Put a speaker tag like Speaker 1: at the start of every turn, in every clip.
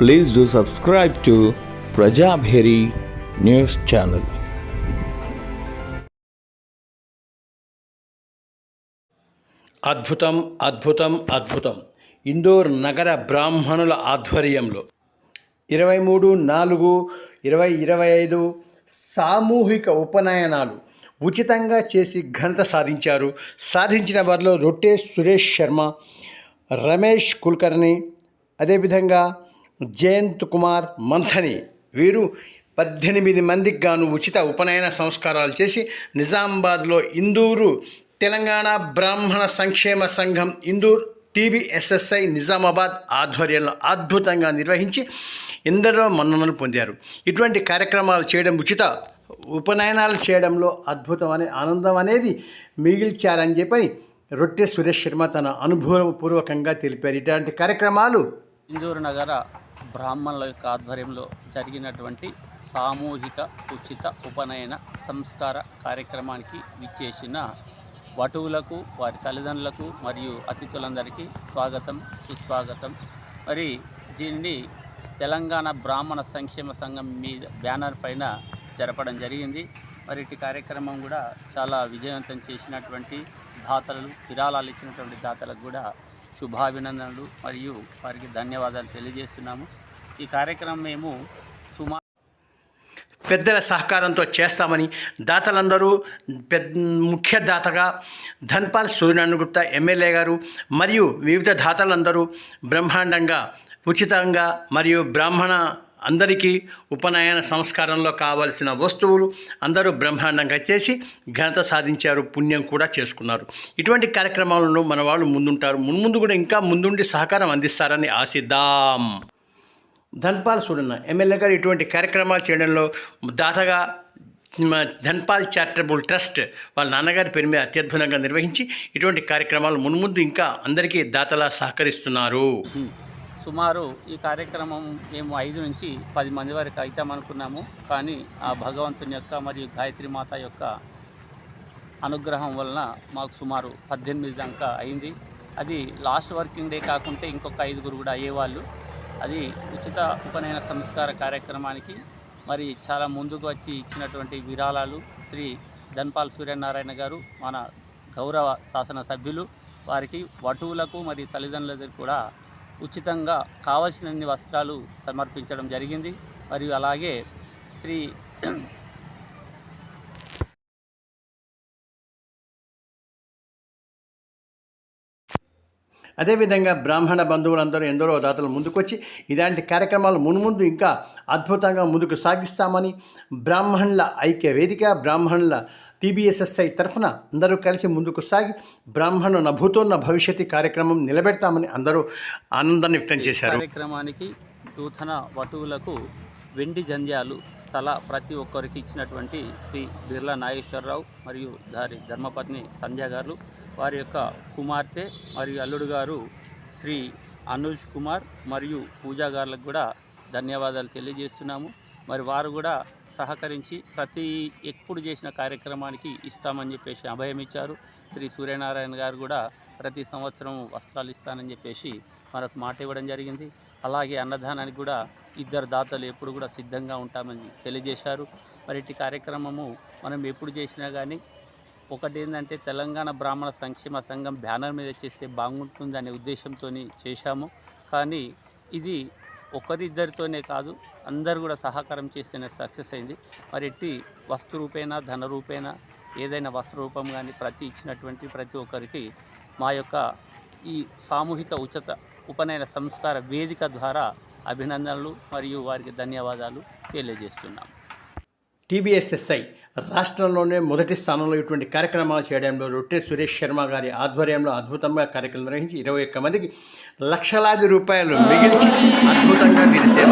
Speaker 1: Please do subscribe to Prajabheri news channel.
Speaker 2: అద్భుతం అద్భుతం అద్భుతం. ఇండోర్ నగర బ్రాహ్మణుల ఆధ్వర్యంలో. ఇరవై మూడు నాలుగు ఇరవై ఇరవై ఐదు సామూహిక ఉపనయనాలు ఉచితంగా చేసి ఘనత సాధించారు. సాధించిన వారిలో రొట్టె సురేష్ శర్మ రమేష్ కుల్కర్ణి అదేవిధంగా జయంత్ కుమార్ మంథని. వీరు పద్దెనిమిది మందికి గాను ఉచిత ఉపనయన సంస్కారాలు చేసి నిజామాబాద్లో ఇందూరు తెలంగాణ బ్రాహ్మణ సంక్షేమ సంఘం ఇందూర్ టీబీఎస్ఎస్ఐ నిజామాబాద్ ఆధ్వర్యంలో అద్భుతంగా నిర్వహించి ఎందరో మన్ననలు పొందారు. ఇటువంటి కార్యక్రమాలు చేయడం ఉచిత ఉపనయనాలు చేయడంలో అద్భుతం అనే ఆనందం అనేది మిగిల్చారని చెప్పని రొట్టె సురేష్ శర్మ తన అనుభవపూర్వకంగా తెలిపారు. ఇట్లాంటి కార్యక్రమాలు
Speaker 3: ఇందూరు నగర బ్రాహ్మణుల యొక్క ఆధ్వర్యంలో జరిగినటువంటి సామూహిక ఉచిత ఉపనయన సంస్కార కార్యక్రమానికి విచ్చేసిన వటువులకు వారి తల్లిదండ్రులకు మరియు అతిథులందరికీ స్వాగతం సుస్వాగతం. మరి దీనిని తెలంగాణ బ్రాహ్మణ సంక్షేమ సంఘం మీద బ్యానర్ పైన జరపడం జరిగింది. మరి ఇటు కార్యక్రమం కూడా చాలా విజయవంతం చేసినటువంటి దాతలు విరాళాలు ఇచ్చినటువంటి దాతలకు కూడా శుభాభినందనలు మరియు వారికి ధన్యవాదాలు తెలియజేస్తున్నాము. ఈ కార్యక్రమం మేము సుమారు
Speaker 2: పెద్దల సహకారంతో చేస్తామని దాతలందరూ పెద్ద ముఖ్య దాతగా ధన్పాల్ సూర్యనారాయణ గుప్తా ఎమ్మెల్యే గారు మరియు వివిధ దాతలందరూ బ్రహ్మాండంగా ఉచితంగా మరియు బ్రాహ్మణ అందరికీ ఉపనయన సంస్కారంలో కావలసిన వస్తువులు అందరూ బ్రహ్మాండంగా చేసి ఘనత సాధించారు పుణ్యం కూడా చేసుకున్నారు. ఇటువంటి కార్యక్రమాలను మన వాళ్ళు ముందుంటారు. మున్ముందు కూడా ఇంకా ముందుండి సహకారం అందిస్తారని ఆశిద్దాం. ధన్పాల్ సూడన్న ఎమ్మెల్యే గారు ఇటువంటి కార్యక్రమాలు చేయడంలో దాతగా ధన్పాల్ చారిటబుల్ ట్రస్ట్ వాళ్ళ నాన్నగారి పేరు మీద అత్యద్భుతంగా నిర్వహించి ఇటువంటి కార్యక్రమాలు మున్ముందు ఇంకా అందరికీ దాతలా సహకరిస్తున్నారు.
Speaker 3: సుమారు ఈ కార్యక్రమం మేము ఐదు నుంచి పది మంది వరకు అవుతామనుకున్నాము కానీ ఆ భగవంతుని యొక్క మరియు గాయత్రి మాత యొక్క అనుగ్రహం వలన మాకు సుమారు పద్దెనిమిది దాకా అయింది. అది లాస్ట్ వర్కింగ్ డే కాకుంటే ఇంకొక ఐదుగురు కూడా అయ్యేవాళ్ళు. అది ఉచిత ఉపనయన సంస్కార కార్యక్రమానికి మరి చాలా ముందుకు వచ్చి ఇచ్చినటువంటి విరాళాలు శ్రీ ధన్పాల్ సూర్యనారాయణ గారు మన గౌరవ శాసనసభ్యులు వారికి వటువులకు మరియు తల్లిదండ్రులకు కూడా ఉచితంగా కావలసినన్ని వస్త్రాలు సమర్పించడం జరిగింది. మరియు అలాగే శ్రీ
Speaker 2: అదేవిధంగా బ్రాహ్మణ బంధువులందరూ ఎందరో దాతలు ముందుకొచ్చి ఇలాంటి కార్యక్రమాలు మున్ముందు ఇంకా అద్భుతంగా ముందుకు సాగిస్తామని బ్రాహ్మణుల ఐక్య వేదిక బ్రాహ్మణుల టీబీఎస్ఎస్ఐ తరఫున అందరూ కలిసి ముందుకు సాగి బ్రాహ్మణు నభూతోన్న భవిష్యత్తు కార్యక్రమం నిలబెడతామని అందరూ ఆనందాన్ని వ్యక్తం చేశారు.
Speaker 3: కార్యక్రమానికి నూతన వటువులకు వెండి జంధ్యాలు తల ప్రతి ఒక్కరికి ఇచ్చినటువంటి శ్రీ బిర్లా నాగేశ్వరరావు మరియు దారి ధర్మపత్ని సంధ్య గారు వారి యొక్క కుమార్తె మరియు అల్లుడు గారు శ్రీ అనుజ్ కుమార్ మరియు పూజా గారులకు కూడా ధన్యవాదాలు తెలియజేస్తున్నాము. మరి వారు కూడా సహకరించి ప్రతి ఎప్పుడు చేసిన కార్యక్రమానికి ఇస్తామని చెప్పేసి అభయం ఇచ్చారు. శ్రీ సూర్యనారాయణ గారు కూడా ప్రతి సంవత్సరం వస్త్రాలు ఇస్తానని చెప్పేసి మనకు మాట ఇవ్వడం జరిగింది. అలాగే అన్నదానానికి కూడా ఇద్దరు దాతలు ఎప్పుడు కూడా సిద్ధంగా ఉంటామని తెలియజేశారు. మరి ఇటు కార్యక్రమము మనం ఎప్పుడు చేసినా కానీ ఒకటి ఏంటంటే తెలంగాణ బ్రాహ్మణ సంక్షేమ సంఘం బ్యానర్ మీద చేస్తే బాగుంటుంది అనే ఉద్దేశంతో చేశాము. కానీ ఇది ఒకరిద్దరితోనే కాదు అందరు కూడా సహకారం చేస్తేనే సక్సెస్ అయింది మరి ఎట్టి వస్తు రూపేణ ధన రూపేణ ఏదైనా వస్త్ర రూపం కానీ ప్రతి ఇచ్చినటువంటి ప్రతి ఒక్కరికి మా యొక్క ఈ సామూహిక ఉచిత ఉపనయన సంస్కార వేదిక ద్వారా అభినందనలు మరియు వారికి ధన్యవాదాలు తెలియజేస్తున్నాం.
Speaker 2: టీబీఎస్ఎస్ఐ రాష్ట్రంలోనే మొదటి స్థానంలో ఇటువంటి కార్యక్రమాలు చేయడంలో రొట్టె సురేష్ శర్మ గారి ఆధ్వర్యంలో అద్భుతంగా కార్యక్రమం నిర్వహించి ఇరవై ఒక్క మందికి లక్షలాది రూపాయలు మిగిల్చి అద్భుతంగా వీరి సేవ.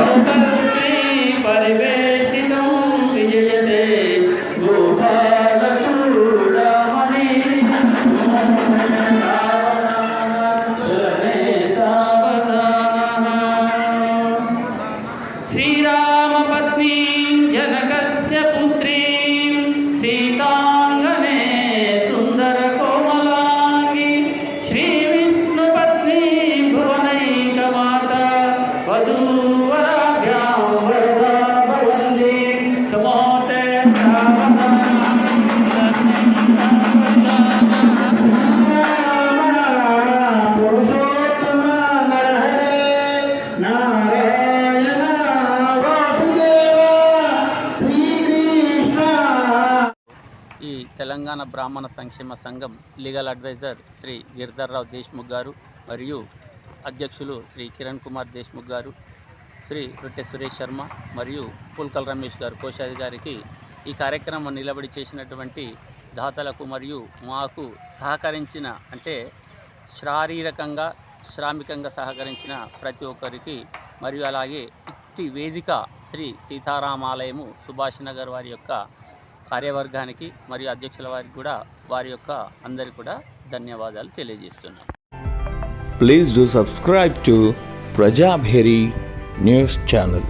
Speaker 4: శ్రీరామ పత్ని ఈ
Speaker 3: తెలంగాణ బ్రాహ్మణ సంక్షేమ సంఘం లీగల్ అడ్వైజర్ శ్రీ గిరిధర్రావు దేశ్ముఖ్ గారు మరియు అధ్యక్షులు శ్రీ కిరణ్ కుమార్ దేశ్ముఖ్ గారు శ్రీ రొట్టె సురేష్ శర్మ మరియు పుల్కల్ రమేష్ గారు కోశాధికారికి ఈ కార్యక్రమం నిలబడి చేసినటువంటి దాతలకు మరియు మాకు సహకరించిన అంటే శారీరకంగా శ్రామికంగా సహకరించిన ప్రతి ఒక్కరికి మరియు అలాగే ఇట్టి వేదిక శ్రీ సీతారామాలయము సుభాష్ నగర్ వారి యొక్క కార్యవర్గానికి మరియు అధ్యక్షుల వారికి కూడా వారి యొక్క అందరికి కూడా ధన్యవాదాలు తెలియజేస్తున్నాను
Speaker 1: please do subscribe to Prajabheri news channel